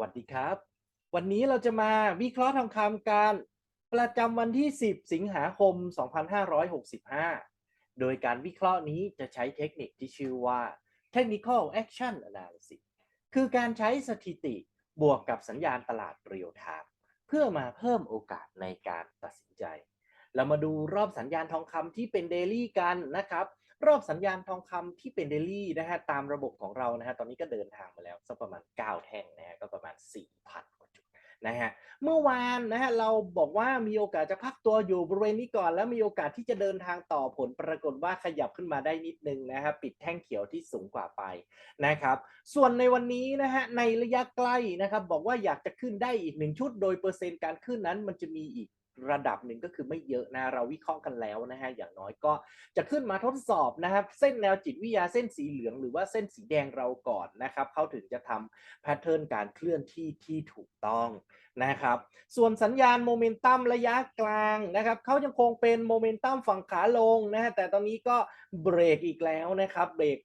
วัสดีครับ วันนี้เราจะมาวิเคราะห์ทองคำการประจำวันที่ 10 สิงหาคม 2565 โดยการวิเคราะห์นี้จะใช้เทคนิคที่ชื่อว่า Technical Action Analysis คือการใช้สถิติบวกกับสัญญาณตลาดเรียลไทม์เพื่อมาเพิ่มโอกาสในการตัดสินใจ เรามาดูรอบสัญญาณทองคำที่เป็นเดลี่กันนะครับ รอบสัญญาณทองคำที่เป็นเดลี่นะฮะตามระบบของเรานะฮะตอนนี้ก็เดินทางมาแล้วสักประมาณ 9 แท่งนะฮะก็ประมาณ 4,000กว่าจุดนะฮะเมื่อวานนะฮะเราบอกว่ามีโอกาสจะพักตัวอยู่บริเวณนี้ก่อน แล้วมีโอกาสที่จะเดินทางต่อผลปรากฏว่าขยับขึ้นมาได้นิดนึงนะฮะปิดแท่งเขียวที่สูงกว่าไปนะครับส่วนในวันนี้นะฮะในระยะใกล้นะครับบอกว่าอยากจะขึ้นได้อีกหนึ่งชุด โดยเปอร์เซ็นต์การขึ้นนั้นมันจะมีอีก ระดับหนึ่งก็คือไม่เยอะนะเราวิเคราะห์กันแล้วนะฮะอย่างน้อยก็จะขึ้นมาทดสอบนะครับ เส้นแนวจิตวิทยาเส้นสีเหลืองหรือว่าเส้นสีแดงเราก่อนนะครับเขาถึงจะทำแพทเทิร์นการเคลื่อนที่ที่ถูกต้องนะครับ ส่วนสัญญาณโมเมนตัมระยะกลางนะครับเขายังคงเป็นโมเมนตัมฝั่งขาลงนะฮะแต่ตอนนี้ก็เบรกอีกแล้วนะครับเบรก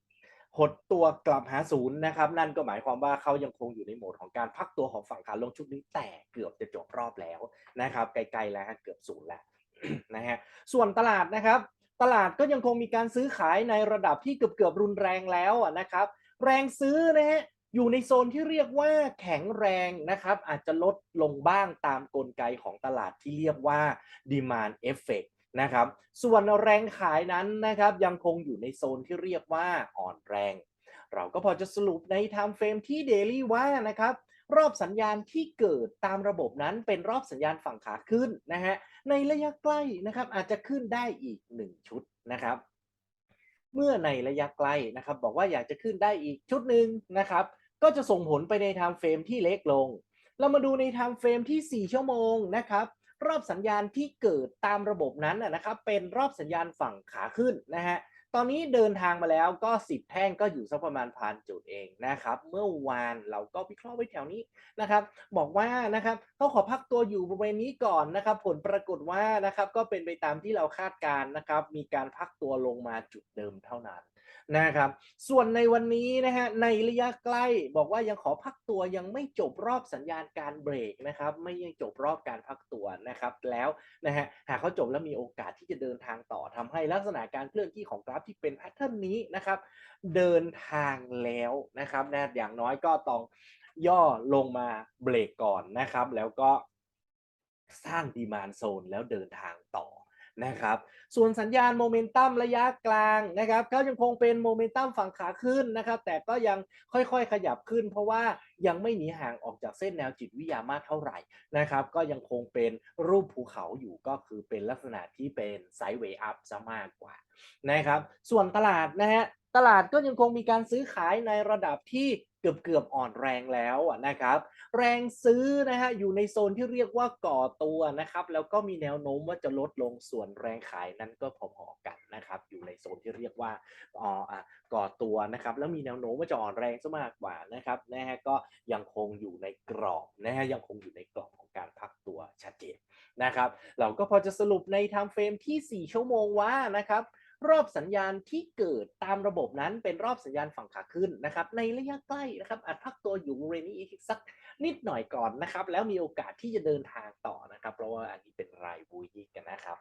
หดตัวกลับหาศูนย์นะครับ นั่นก็หมายความว่าเขายังคงอยู่ในโหมดของการพักตัวของฝั่งขาลงชุดนี้แต่เกือบจะจบรอบแล้วนะครับ ไกลๆแล้วเกือบศูนย์แล้วนะฮะส่วนตลาดนะครับ ตลาดก็ยังคงมีการซื้อขายในระดับที่เกือบๆรุนแรงแล้วอะนะครับ แรงซื้อนะฮะอยู่ในโซนที่เรียกว่าแข็งแรงนะครับ อาจจะลดลงบ้างตามกลไกของตลาดที่เรียกว่า demand effect นะครับ ส่วนแรงขายนั้นนะครับยังคงอยู่ในโซนที่เรียกว่าอ่อนแรง เราก็พอจะสรุปใน time frame ที่ daily ว่านะครับรอบสัญญาณที่เกิดตามระบบนั้นเป็นรอบสัญญาณฝั่งขาขึ้นนะฮะในระยะใกล้นะครับอาจจะขึ้นได้อีก 1 ชุดนะครับ เมื่อในระยะไกลนะครับ บอกว่าอยากจะขึ้นได้อีกชุดหนึ่งนะครับ ก็จะส่งผลไปใน time frame ที่เล็กลง เรามาดูใน time frame ที่ 4 ชั่วโมงนะครับ รอบสัญญาณที่เกิดตามระบบนั้นนะนะครับเป็นรอบสัญญาณฝั่งขาขึ้นนะฮะตอนนี้เดินทางมาแล้วก็ 10 แท่งก็อยู่สักประมาณพันจุดเองนะครับ เมื่อวานเราก็วิเคราะห์ไว้แถวนี้นะครับ บอกว่านะครับเขาขอพักตัวอยู่บริเวณนี้ก่อนนะครับ ผลปรากฏว่านะครับก็เป็นไปตามที่เราคาดการณ์นะครับ มีการพักตัวลงมาจุดเดิมเท่านั้น นะครับ ส่วนในวันนี้นะฮะในระยะใกล้บอกว่ายังขอพักตัวยังไม่จบรอบสัญญาณการเบรกนะครับ ไม่ยังจบรอบการพักตัวนะครับ แล้วนะฮะหากเขาจบแล้วมีโอกาสที่จะเดินทางต่อทำให้ลักษณะการเคลื่อนที่ของกราฟที่เป็นแพทเทิร์นนี้นะครับ เดินทางแล้วนะครับนะอย่างน้อยก็ต้องย่อลงมาเบรกก่อนนะครับ แล้วก็สร้างดีมานโซนแล้วเดินทางต่อ นะครับ ส่วนสัญญาณโมเมนตัมระยะกลางนะครับก็ยังคงเป็นโมเมนตัมฝั่งขาขึ้นนะครับ แต่ก็ยังค่อยๆขยับขึ้น เพราะว่ายังไม่หนีห่างออกจากเส้นแนวจิตวิทยามากเท่าไหร่นะครับ ก็ยังคงเป็นรูปภูเขาอยู่ก็คือเป็นลักษณะที่เป็นไซด์เวย์อัพซะมากกว่านะครับ ส่วนตลาดนะฮะตลาดก็ยังคงมีการซื้อขายในระดับที่ เกือบเกือบๆอ่อนแรงแล้วนะครับ แรงซื้อนะฮะอยู่ในโซนที่เรียกว่าก่อตัวนะครับ แล้วก็มีแนวโน้มว่าจะลดลงส่วนแรงขายนั้นก็พอๆกันนะครับ อยู่ในโซนที่เรียกว่าอ่อก่อตัวนะครับ แล้วมีแนวโน้มว่าจะอ่อนแรงซะมากกว่านะครับนะฮะก็ยังคงอยู่ในกรอบนะฮะยังคงอยู่ในกรอบของการพักตัวชัดเจนนะครับ เราก็พอจะสรุปใน time frame ที่ 4 ชั่วโมงว่านะครับ รอบสัญญาณที่เกิดตามระบบนั้นเป็นรอบสัญญาณฝั่งขาขึ้นนะครับ ในระยะใกล้นะครับอาจพักตัวอยู่บริเวณนี้อีกสักนิดหน่อยก่อนนะครับ แล้วมีโอกาสที่จะเดินทางต่อนะครับ เพราะว่าอันนี้เป็นรายบูยิกกันนะครับ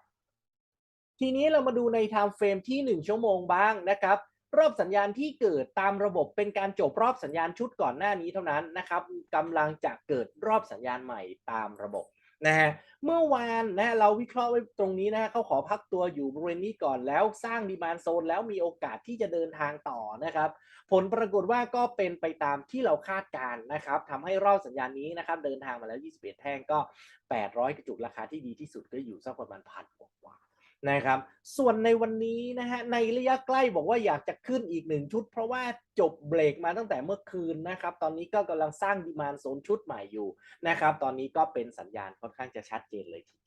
ทีนี้เรามาดูใน time frame ที่ 1 ชั่วโมงบ้างนะครับ รอบสัญญาณที่เกิดตามระบบเป็นการจบรอบสัญญาณชุดก่อนหน้านี้เท่านั้นนะครับกำลังจะเกิดรอบสัญญาณใหม่ตามระบบ นะฮะเมื่อวานนะเราวิเคราะห์ไว้ตรงนี้นะเขาขอพักตัวอยู่บริเวณนี้ก่อนแล้วสร้างดีมานโซนแล้วมีโอกาสที่จะเดินทางต่อนะครับ ผลปรากฏว่าก็เป็นไปตามที่เราคาดการณ์นะครับทำให้รอบสัญญาณนี้นะครับ เดินทางมาแล้ว 21 แท่งก็ 800กระจุกราคาที่ดีที่สุดก็อยู่สักประมาณพันกว่า นะครับ ส่วนในวันนี้นะฮะในระยะใกล้บอกว่าอยากจะขึ้นอีกหนึ่งชุด เพราะว่าจบเบรกมาตั้งแต่เมื่อคืนนะครับ ตอนนี้ก็กำลังสร้างดีมานโซนชุดใหม่อยู่นะครับ ตอนนี้ก็เป็นสัญญาณค่อนข้างจะชัดเจนเลยที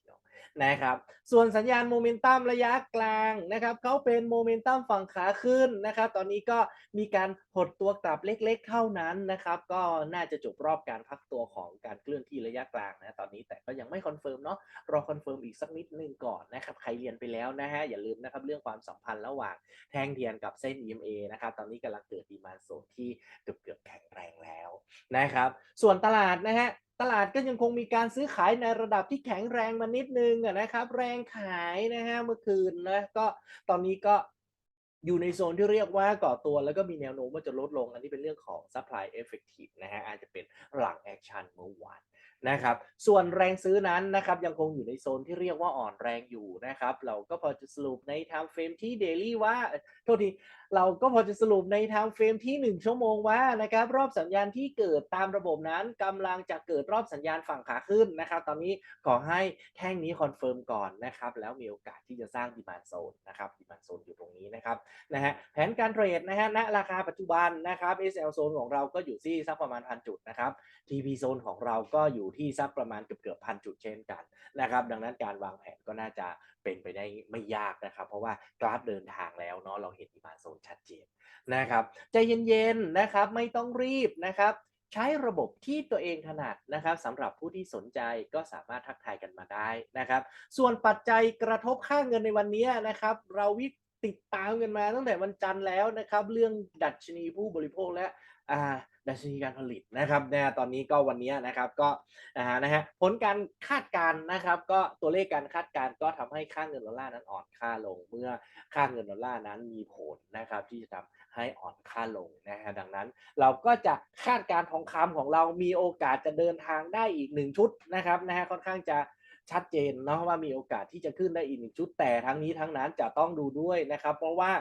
นะครับ ส่วนสัญญาณโมเมนตัมระยะกลางนะครับเขาเป็นโมเมนตัมฝั่งขาขึ้นนะครับ ตอนนี้ก็มีการหดตัวกลับเล็กๆเท่านั้นนะครับ ก็น่าจะจบรอบการพักตัวของการเคลื่อนที่ระยะกลางนะตอนนี้แต่ก็ยังไม่คอนเฟิร์มเนาะรอคอนเฟิร์มอีกสักนิดนึงก่อนนะครับ ใครเรียนไปแล้วนะฮะอย่าลืมนะครับเรื่องความสัมพันธ์ระหว่างแท่งเทียนกับเส้น EMA นะครับ ตอนนี้กำลังเกิดดีมานโซนที่เกือบๆแข็งแรงแล้วนะครับ ส่วนตลาดนะฮะตลาดก็ยังคงมีการซื้อขายในระดับที่แข็งแรงมานิดนึงนะครับ แรงขายนะฮะเมื่อคืนนะก็ตอนนี้ก็อยู่ในโซนที่เรียกว่าก่อตัวแล้วก็มีแนวโน้มว่าจะลดลง อันนี้เป็นเรื่องของ supply effective นะฮะอาจจะเป็นหลังแอคชั่นเมื่อวาน นะครับส่วนแรงซื้อนั้นนะครับยังคงอยู่ในโซนที่เรียกว่าอ่อนแรงอยู่นะครับเราก็พอจะสรุปใน time frame ที่ daily ว่าเอ่อโทษทีเราก็พอจะสรุปใน time frame ที่ 1 ชั่วโมงว่านะครับรอบสัญญาณที่เกิดตามระบบนั้นกำลังจะเกิดรอบสัญญาณฝั่งขาขึ้นนะครับตอนนี้ขอให้แท่งนี้คอนเฟิร์มก่อนนะครับแล้วมีโอกาสที่จะสร้างดีมานโซนนะครับดีมานโซนอยู่ตรงนี้นะครับนะฮะแผนการเทรดนะฮะณราคาปัจจุบันนะครับ SL โซนของเราก็อยู่ที่สักประมาณพันจุดนะครับ TP โซนของเราก็อยู่ที่สักประมาณเกือบเกือบพันจุดเช่นกันนะครับดังนั้นการวางแผนก็น่าจะเป็นไปได้ไม่ยากนะครับ เพราะว่ากราฟเดินทางแล้วเนาะเราเห็นดีมาโซนชัดเจนนะครับใจเย็นๆนะครับไม่ต้องรีบนะครับใช้ระบบที่ตัวเองถนัดนะครับสำหรับผู้ที่สนใจก็สามารถทักทายกันมาได้นะครับ ส่วนปัจจัยกระทบค่าเงินในวันนี้นะครับ เราวิติดตามกันมาตั้งแต่วันจันทร์แล้วนะครับ เรื่องดัชนีผู้บริโภคและอ่า ดัชนีการผลิตนะครับนะตอนนี้ก็วันนี้นะครับก็อ่านะฮะผลการคาดการณ์นะครับ ก็ตัวเลขการคาดการณ์ก็ทำให้ค่าเงินดอลลาร์นั้นอ่อนค่าลง เมื่อค่าเงินดอลลาร์นั้นมีผลนะครับที่จะทำให้อ่อนค่าลงนะฮะดังนั้นเราก็จะคาดการณ์ทองคำของเรามีโอกาสจะเดินทางได้อีกหนึ่งชุดนะครับนะฮะค่อนข้างจะชัดเจนเนาะว่ามีโอกาสที่จะขึ้นได้อีกหนึ่งชุดแต่ทั้งนี้ทั้งนั้นจะต้องดูด้วยนะครับ เพราะว่า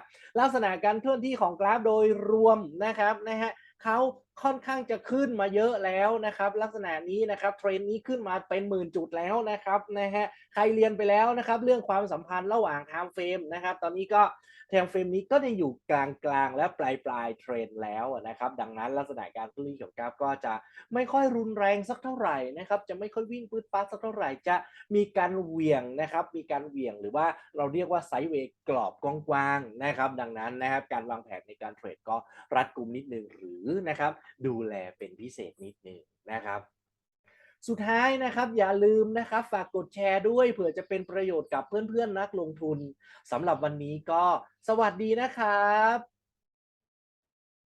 ลักษณะการเคลื่อนที่ของกราฟโดยรวมนะครับนะฮะเขาค่อนข้างจะขึ้นมาเยอะแล้วนะครับ ลักษณะนี้นะครับเทรนด์นี้ขึ้นมาเป็นหมื่นจุดแล้วนะครับนะฮะใครเรียนไปแล้วนะครับ เรื่องความสัมพันธ์ระหว่าง time frame นะครับ ตอนนี้ก็ไทม์เฟรมนี้ก็จะอยู่กลางกลางและปลายปลายเทรนแล้วนะครับ ดังนั้นลักษณะการเคลื่อนของกราฟก็จะไม่ค่อยรุนแรงสักเท่าไหร่นะครับ จะไม่ค่อยวิ่งปืดปัดสักเท่าไหร่จะมีการเหวี่ยงนะครับ มีการเหวี่ยงหรือว่าเราเรียกว่าไซด์เวย์กรอบกว้างๆนะครับ ดังนั้นนะครับการวางแผนในการเทรดก็รัดกุมนิดนึงหรือนะครับดูแลเป็นพิเศษนิดนึงนะครับ สุดท้ายนะครับอย่าลืมนะครับฝากกดแชร์ด้วยเผื่อจะเป็นประโยชน์กับเพื่อนๆนักลงทุนสำหรับวันนี้ก็สวัสดีนะครับ